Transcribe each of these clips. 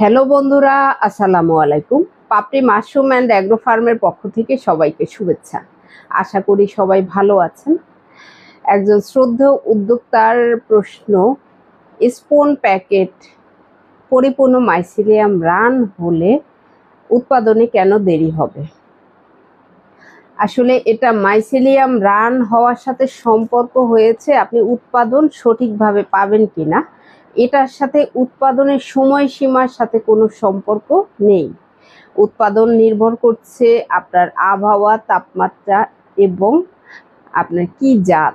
Hello বন্ধুরা, আসসালামু আলাইকুম। পাপড়ি মাশরুম অ্যান্ড অ্যাগ্রো ফার্মের পক্ষ থেকে সবাইকে শুভেচ্ছা। আশা করি সবাই ভালো আছেন। একজন শ্রদ্ধেয় উদ্যোক্তার প্রশ্ন, স্পোন প্যাকেট পরিপূর্ণ মাইসিলিয়াম রান হলে উৎপাদনে কেন দেরি হবে? আসলে এটা মাইসিলিয়াম রান হওয়ার সাথে সম্পর্ক হয়েছে, আপনি উৎপাদন সঠিকভাবে পাবেন কিনা। এটার সাথে উৎপাদনের সময়সীমার সাথে কোনো সম্পর্ক নেই। উৎপাদন নির্ভর করছে আপনার আবহাওয়া, তাপমাত্রা এবং আপনার কি জাত।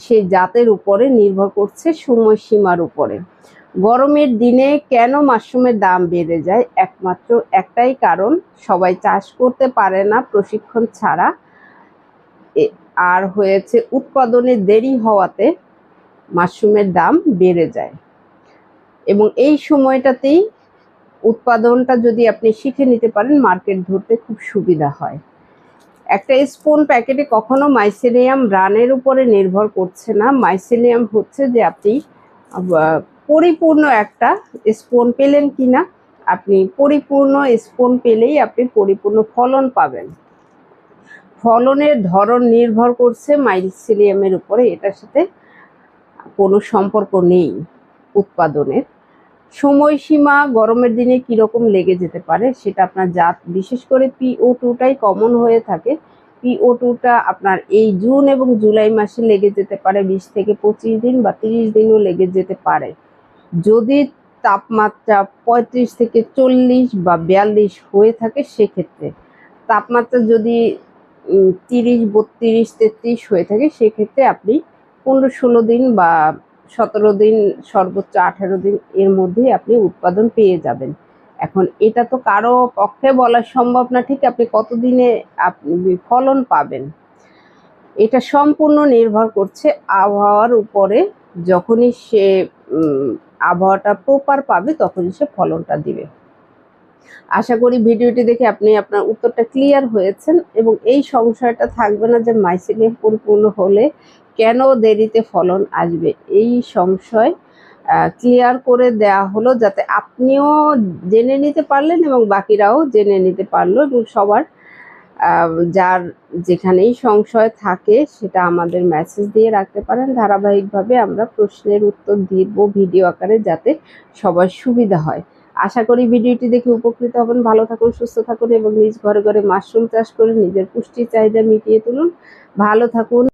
সেই জাতের উপরে নির্ভর করছে সময়সীমার উপরে। গরমের দিনে কেন মাশরুমের দাম বেড়ে যায়? একমাত্র একটাই কারণ, সবাই চাষ করতে পারে না প্রশিক্ষণ ছাড়া। আর হয়েছে উৎপাদনে দেরি হওয়াতে মাশরুমের দাম বেড়ে যায়। এবং এই সময়টাতেই উৎপাদনটা যদি আপনি শিখে নিতে পারেন, মার্কেট ধরতে খুব সুবিধা হয়। একটা স্পুন প্যাকেটে কখনো মাইসেলিয়াম রানের উপরে নির্ভর করছে না। মাইসেলিয়াম হচ্ছে যে আপনি পরিপূর্ণ একটা স্পুন পেলেন কি না আপনি পরিপূর্ণ স্পুন পেলেই আপনি পরিপূর্ণ ফলন পাবেন। ফলনের ধরন নির্ভর করছে মাইসেলিয়ামের উপরে। এটার সাথে কোনো সম্পর্ক নেই উৎপাদনের। সময়সীমা গরমের দিনে কীরকম লেগে যেতে পারে সেটা আপনার জাত, বিশেষ করে পিও টুটাই কমন হয়ে থাকে। পিও টুটা আপনার এই জুন এবং জুলাই মাসে লেগে যেতে পারে, বিশ থেকে পঁচিশ দিন বা তিরিশ দিনও লেগে যেতে পারে। যদি তাপমাত্রা পঁয়ত্রিশ থেকে চল্লিশ বা বিয়াল্লিশ হয়ে থাকে সেক্ষেত্রে। তাপমাত্রা যদি তিরিশ, বত্রিশ, তেত্রিশ হয়ে থাকে সেক্ষেত্রে আপনি পনেরো, ষোলো দিন বা সতেরো দিন, সর্বোচ্চ আঠেরো দিন এর মধ্যেই আপনি উৎপাদন পেয়ে যাবেন। এখন এটা তো কারও পক্ষে বলা সম্ভব না, ঠিক আপনি কতদিনে আপনি ফলন পাবেন? এটা সম্পূর্ণ নির্ভর করছে আবহাওয়ার উপরে। যখনই সে আবহাওয়াটা প্রপার পাবে, তখনই সে ফলনটা দিবে। আশা করি ভিডিওটি দেখে আপনি আপনার উত্তরটা ক্লিয়ার হয়েছেন এবং এই সংশয়টা থাকবে না যে মাইসিলিয়াম পরিপূর্ণ হলে কেন দেরিতে ফলন আসবে? এই সংশয় ক্লিয়ার করে দেয়া হলো যাতে আপনিও জেনে নিতে পারলেন এবং বাকিরাও জেনে নিতে পারল এবং সবার যার যেখানেই সংশয় থাকে সেটা আমাদের মেসেজ দিয়ে রাখতে পারেন। ধারাবাহিকভাবে আমরা প্রশ্নের উত্তর দিব ভিডিও আকারে যাতে সবার সুবিধা হয়। আশা করি ভিডিওটি দেখে উপকৃত হবেন। ভালো থাকুন, সুস্থ থাকুন এবং নিজ ঘরে ঘরে মাশরুম চাষ করে নিজের পুষ্টি চাহিদা মিটিয়ে তুলুন। ভালো থাকুন।